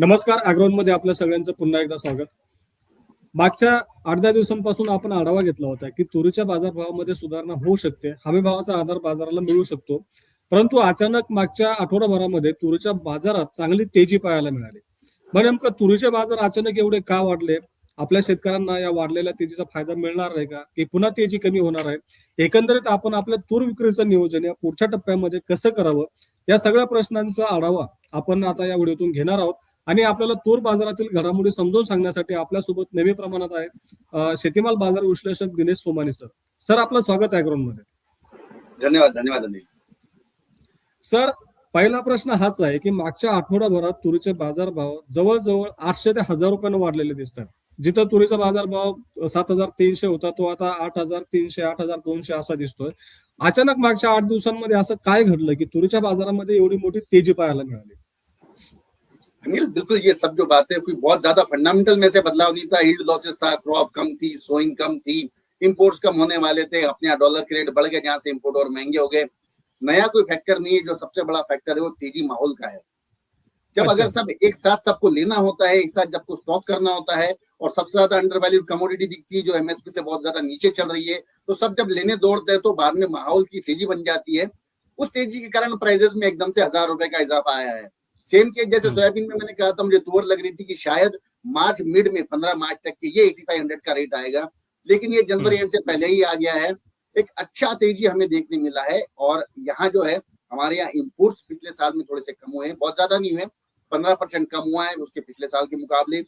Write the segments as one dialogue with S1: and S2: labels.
S1: नमस्कार अॅग्रोनमध्ये आपल्या सगळ्यांचं पुन्हा एकदा स्वागत. मागच्या आठ दहा दिवसांपासून आपण आढावा घेतला होता की तुरीच्या बाजारभावामध्ये सुधारणा होऊ शकते हमी भावाचा आधार बाजाराला मिळू शकतो. परंतु अचानक मागच्या आठवडाभरामध्ये तुरीच्या बाजारात चांगली तेजी पाहायला मिळाली. मग नेमकं तुरीचे बाजार अचानक एवढे का वाढले? आपल्या शेतकऱ्यांना या वाढलेल्या तेजीचा फायदा मिळणार आहे का? की पुन्हा तेजी कमी होणार आहे? एकंदरीत आपण आपल्या तूर विक्रीचं नियोजन या पुढच्या टप्प्यामध्ये कसं करावं? या सगळ्या प्रश्नांचा आढावा आपण आता या व्हिडिओतून घेणार आहोत. आणि आपल्याला तूर बाजारातील घडामोडी समजावून सांगण्यासाठी आपल्यासोबत नेहमी प्रमाणात आहे शेतीमाल बाजार विश्लेषक दिनेश सोमानी सर. सर आपलं स्वागत आहे ग्राउंडमध्ये
S2: धन्यवाद धन्यवाद. अनिल
S1: सर पहिला प्रश्न हाच आहे की मागच्या आठवडाभरात तुरीचे बाजारभाव जवळजवळ आठशे ते हजार रुपयानं वाढलेले दिसतात. जिथं तुरीचा बाजारभाव सात हजार तीनशे होता तो आता आठ हजार तीनशे आठ हजार दोनशे असा दिसतोय. अचानक मागच्या आठ दिवसांमध्ये असं काय घडलं की तुरीच्या बाजारामध्ये एवढी मोठी तेजी पाहायला मिळाली?
S2: अनिल बिल्कुल ये सब जो बातें कोई बहुत ज़्यादा फंडामेंटल में से बदलाव नहीं था। ईल्ड लॉसेस था क्रॉप कम थी सोइंग कम थी इम्पोर्ट्स कम होने वाले थे अपने यहाँ डॉलर के रेट बढ़ गए जहाँ से इम्पोर्ट और महँगे हो गए। नया कोई फैक्टर नहीं है जो सबसे बड़ा फैक्टर है वो तेज़ी माहौल का है। जब
S1: अच्छा।
S2: अगर सब एक साथ सबको लेना होता है एक साथ जब को स्टॉक करना होता है और सबसे ज़्यादा अंडर वैल्यूड कमोडिटी दिखती है जो एमएसपी से बहुत ज़्यादा नीचे चल रही है तो सब जब लेने दौड़ते हैं तो बाद में माहौल की तेज़ी बन जाती है। उस तेज़ी के कारण प्राइजेस में एकदम से हज़ार रुपए का इजाफा आया है। सेम केस जैसे
S1: हम्म।
S2: सोयाबीन में मैंने कहा था मुझे तुअर लग रही थी कि शायद मार्च मिड में पंद्रह मार्च तक के ये एटी फाइव हंड्रेड का रेट आएगा। लेकिन ये जनवरी एंड से पहले ही आ गया है। एक अच्छा तेज़ी हमें देखने मिला है और यहाँ जो है हमारे यहाँ इम्पोर्ट पिछले साल में थोड़े से कम हुए हैं। बहुत ज़्यादा नहीं हुए पंद्रह परसेंट कम हुआ है उसके पिछले साल के मुकाबले।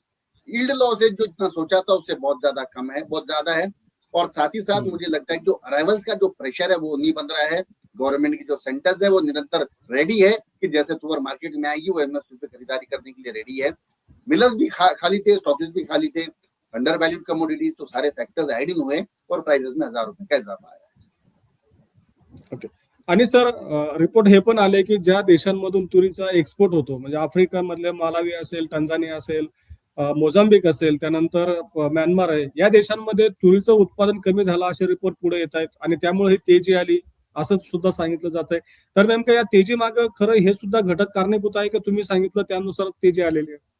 S2: ईल्ड लॉसेज जो इतना सोचा था उससे बहुत ज़्यादा कम है बहुत ज़्यादा है। और साथ ही साथ
S1: हम्म।
S2: मुझे लगता है जो अराइवल्स का जो प्रेशर है वो नहीं बन रहा है। गवर्नमेंट की जो सेंटर्स है वो निरंतर रेडी है। कि जैसे तुअर मार्केट में आएगी वो एमएसपी पे खरीदारी करने के लिए रेडी है। मिलर्स भी खा, खाली थे स्टॉकेज भी खाली थे अंडर वैल्यूड कमोडिटीज तो सारे फैक्टर्स एडिंग हुए और प्राइसेस में हजार रुपए का इजाफा आया
S1: आणि सर रिपोर्ट हे पण आले की ज्या देशांमधून तुरीचा एक्सपोर्ट होतो म्हणजे आफ्रिका मधले मालावी असेल टंझानिया असेल मोझांबिक असेल त्यानंतर म्यानमार आहे या देशांमध्ये तुरीचं उत्पादन कमी झालं असे रिपोर्ट पुढे येत आहेत आणि त्यामुळे ही तेजी आली. असं सुद्धा सांगितलं जात आहे तर नेमकं या तेज़ी मागे खरं हे सुद्धा घटक कारणीभूत आहे की? तुम्ही सांगितलं त्यानुसार तेज़ी आलेली आहे.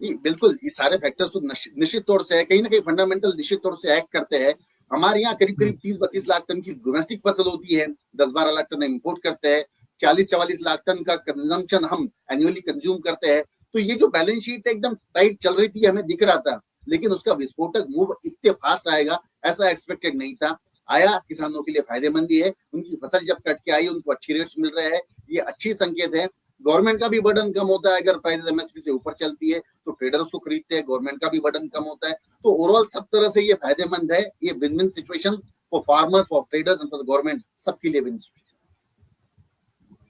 S2: बिल्कुल ये सारे फैक्टर्स तो निश्चित तौर से है, कहीं ना कहीं फंडामेंटल निश्चित तौर से एक्ट करते हैं। हमारे यहाँ करीब करीब तीस बत्तीस लाख टन की डोमेस्टिक फ़सल होती है, दस बारह लाख टन इम्पोर्ट करते हैं, चालीस, चवालीस लाख टन का कंजम्पशन हम एनुअली कंज्यूम करते हैं। तो ये जो बैलेंस शीट एकदम टाइट चल रही थी, हमें दिख रहा था, लेकिन उसका विस्फोटक मूव इतने फास्ट आएगा, ऐसा एक्सपेक्टेड नहीं था। आया, किसानों के लिए फायदेमंदी है। उनकी फ़सल जब कट के आई, उनको अच्छी रेट्स मिल रहे हैं। ये अच्छी संकेत है। गवर्नमेंट का भी बर्डन कम होता है। अगर प्राइस एमएसपी से ऊपर चलती है तो ट्रेडर्स को खरीदते हैं। गवर्नमेंट का भी बर्डन कम होता है। तो ओवरऑल सब तरह से ये फ़ायदेमंद है। ये win win situation for farmers for traders and for government सबके लिए विन सिचुएशन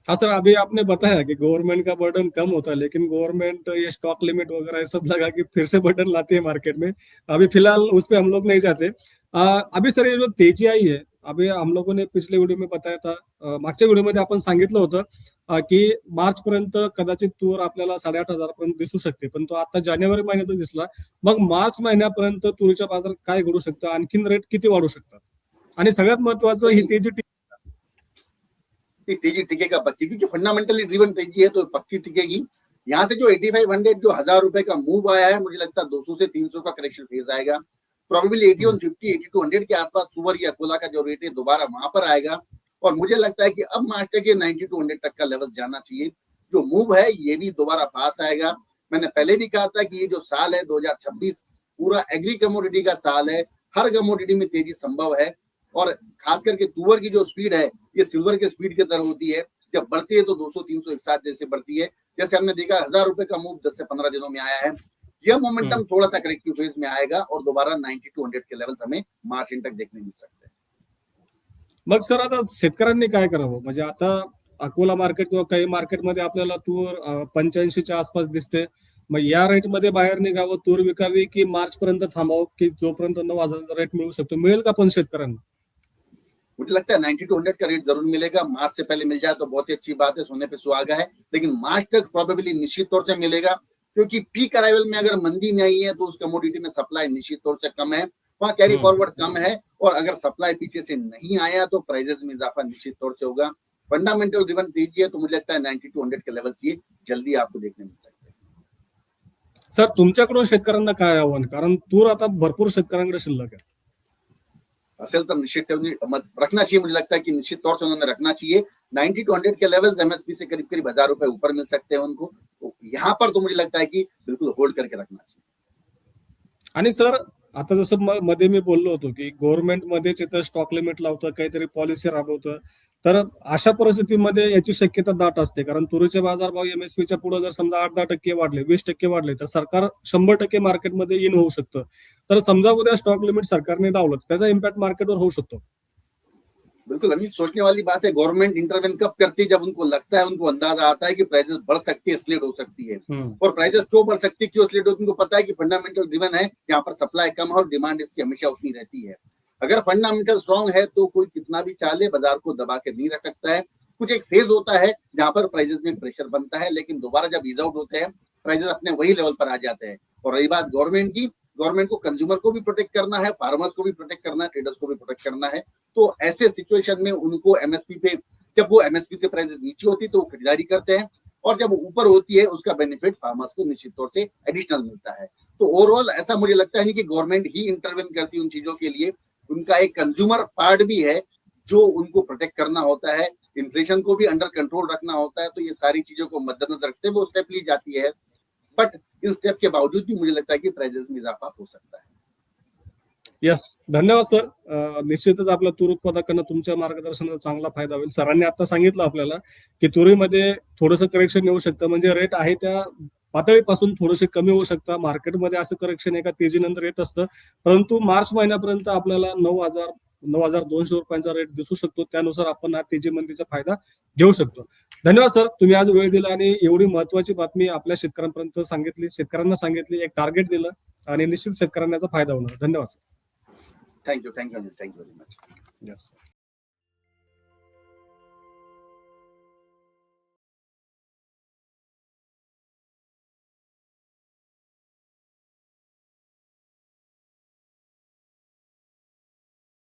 S1: हाँ सर अभी आपने बताया कि गवर्नमेंट का बर्डन कम होता है लेकिन गवर्नमेंट ये स्टॉक लिमिट वगैरह ये सब लगा के फिर से बर्डन लाती है मार्केट में। अभी फिलहाल उस पर हम लोग नहीं जाते। आ, अभी सर ये जो तेजी आई है अभी हम लोगों ने पिछले व्हिडिओ में बताया था मागच्या मागच्या व्हिडिओमध्ये आपण सांगितलं होतं की मार्च पर्यंत कदाचित तूर आपल्याला साडेआठ हजार पर्यंत दिसू शकते पण तो आता जानेवारी महिन्यात दिसला. मग मार्च महिन्यापर्यंत तुरीच्या बाजारात काय घडू शकतं? आणखीन रेट किती वाढू शकतात? आणि सगळ्यात महत्वाचं ही तेजी
S2: ये तेज़ी टिकेगा पक्की क्योंकि फंडामेंटली ड्रिवन तेज़ी है तो पक्की टिकेगी। यहाँ से जो 8500 जो हज़ार रुपए का मूव आया है, मुझे लगता है 200 से 300 का करेक्शन फ़ेज़ आएगा। प्रोबेबली 80 ऑन 50 8200 के आसपास सुवर या कोला का जो रेट है, दोबारा वहाँ पर आएगा। और मुझे लगता है कि अब मार्च तक ये 90 टू 100 तक का लेवल जाना चाहिए। जो मूव है, ये भी दोबारा फास्ट आएगा। मैंने पहले भी कहा था कि ये जो साल है 2026 पूरा एग्री कमोडिटी का साल है। हर कमोडिटी में तेज़ी संभव है। और खास करके तुअर की जो स्पीड है ये सिल्वर के स्पीड की तरह होती है। जब बढ़ती है तो 200 300 एक साथ जैसे बढ़ती है। जैसे हमने देखा हज़ार रुपए का मूव 10 से 15 दिनों में आया है। यह मोमेंटम थोड़ा सा करेक्टिव फ़ेज़ में आएगा और दोबारा 90 टू 100 के लेवल हमें मार्च एंड तक देखने मिल सकते हैं।
S1: मग सर आता शेतकऱ्यांनी काय करावं? म्हणजे आता अकोला मार्केट किंवा काही मार्केटमध्ये आपल्याला तूर पंच्याऐंशीच्या आसपास दिसते. मग या रेट मध्ये बाहेर निघावं तूर विकावी की मार्च पर्यंत थांबावं की जोपर्यंत नऊ हजाराचा रेट मिळू शकतो? मिळेल का पण शेतकऱ्यांना?
S2: मुझे लगता है 90 टू 100 का रेट ज़रूर मिलेगा। मार्च से पहले मिल जाए तो बहुत ही अच्छी बात है सोने पे सुहागा है। लेकिन मार्च तक प्रोबेबली निश्चित तौर से मिलेगा क्योंकि पीक अराइवल में अगर मंदी नहीं है तो उस कमोडिटी में सप्लाई निश्चित तौर से कम है। वहाँ कैरी
S1: हम्म।
S2: फॉरवर्ड कम है और अगर सप्लाई पीछे से नहीं आया तो प्राइजेस में इजाफा निश्चित तौर से होगा। फंडामेंटल रिवन है तो मुझे लगता है 90 टू 100 के लेवल्स ये जल्दी आपको देखने मिल सकते हैं।
S1: सर तुमच्याकडून शेतकऱ्यांना काय आव्हान? कारण तूर आता भरपूर शेतकऱ्यांकडे शिल्लक आहे.
S2: असेल तो निश्चित रखना चाहिए मुझे लगता है कि निश्चित तौर से उन्होंने रखना चाहिए. 90 टू 100 के लेवल्स एमएसपी से करीब करीब हजार रुपए ऊपर मिल सकते हैं उनको. तो यहाँ पर तो मुझे लगता है कि बिल्कुल होल्ड करके रखना चाहिए।
S1: आणि सर आता जसं म- मध्ये मी बोललो होतो की गव्हर्नमेंट मध्येच इथं स्टॉक लिमिट लावतं काहीतरी पॉलिसी राबवतं तर अशा परिस्थितीमध्ये याची शक्यता दाट असते. कारण तुरीचे बाजारभाव एमएसपीच्या पुढे जर समजा आठ दहा टक्के वाढले वीस टक्के वाढले तर सरकार शंभर टक्के मार्केटमध्ये इन होऊ शकतं. तर समजा उद्या स्टॉक लिमिट सरकारने लावलं तर त्याचा इम्पॅक्ट मार्केटवर होऊ शकतो.
S2: बिल्कुल. अभी सोचने वाली बात है गवर्नमेंट इंटरवेन कब करती है जब उनको लगता है उनको अंदाज़ा आता है कि प्राइसेस बढ़ सकती है स्लेट हो सकती है। और प्राइसेस क्यों बढ़ सकती है क्यों स्लेट होती है उनको पता है कि फंडामेंटल ड्रिवन है यहाँ पर सप्लाई कम है और डिमांड इसकी हमेशा उतनी रहती है। अगर फंडामेंटल स्ट्रांग है तो कोई कितना भी चाले बाज़ार को दबा के नहीं रख सकता है। कुछ एक फ़ेज़ होता है जहाँ पर प्राइजेस में प्रेशर बनता है, लेकिन दोबारा जब ईज आउट होते हैं प्राइजेस अपने वही लेवल पर आ जाते हैं। और रही बात गवर्नमेंट की गवर्नमेंट को कंज्यूमर को भी प्रोटेक्ट करना है फार्मर्स को भी प्रोटेक्ट करना है ट्रेडर्स को भी प्रोटेक्ट करना है। तो ऐसे सिचुएशन में उनको एमएसपी पे, जब वो एमएसपी से प्राइसेस नीचे होती है तो वो खरीदारी करते हैं और जब ऊपर होती है, उसका बेनिफिट फार्मर्स को निश्चित तौर से एडिशनल मिलता है। तो ओवरऑल ऐसा मुझे लगता है कि गवर्नमेंट ही इंटरवेन करती है उन चीज़ों के लिए। उनका एक कंज्यूमर पार्ट भी है जो उनको प्रोटेक्ट करना होता है इन्फ्लेशन को भी अंडर कंट्रोल रखना होता है तो ये सारी चीजों को मद्देनजर रखते हुए वो स्टेप ली जाती है। बट इन स्टेप के बावजूद भी मुझे लगता है कि प्राइजेस में इजाफा हो सकता है।
S1: यस धन्यवाद सर निश्चितच आपल्या तूर उत्पादकांना तुमच्या मार्गदर्शनाचा चांगला फायदा होईल. सरांनी आता सांगितलं आपल्याला की तुरीमध्ये थोडंसं करेक्शन येऊ शकतं. म्हणजे रेट आहे त्या पातळीपासून थोडेसे कमी होऊ शकतं. मार्केटमध्ये असं करेक्शन एका तेजीनंतर येत असतं. परंतु मार्च महिन्यापर्यंत आपल्याला नऊ हजार नऊ हजार दोनशे रुपयांचा रेट दिसू शकतो. त्यानुसार आपण हा तेजी मंदीचा फायदा घेऊ शकतो. धन्यवाद सर. तुम्ही आज वेळ दिला आणि एवढी महत्वाची बातमी आपल्या शेतकऱ्यांपर्यंत सांगितली. शेतकऱ्यांना सांगितली एक टार्गेट दिलं आणि निश्चित शेतकऱ्यांना फायदा होणार. धन्यवाद sir.
S2: Thank you thank you thank you very much
S1: yes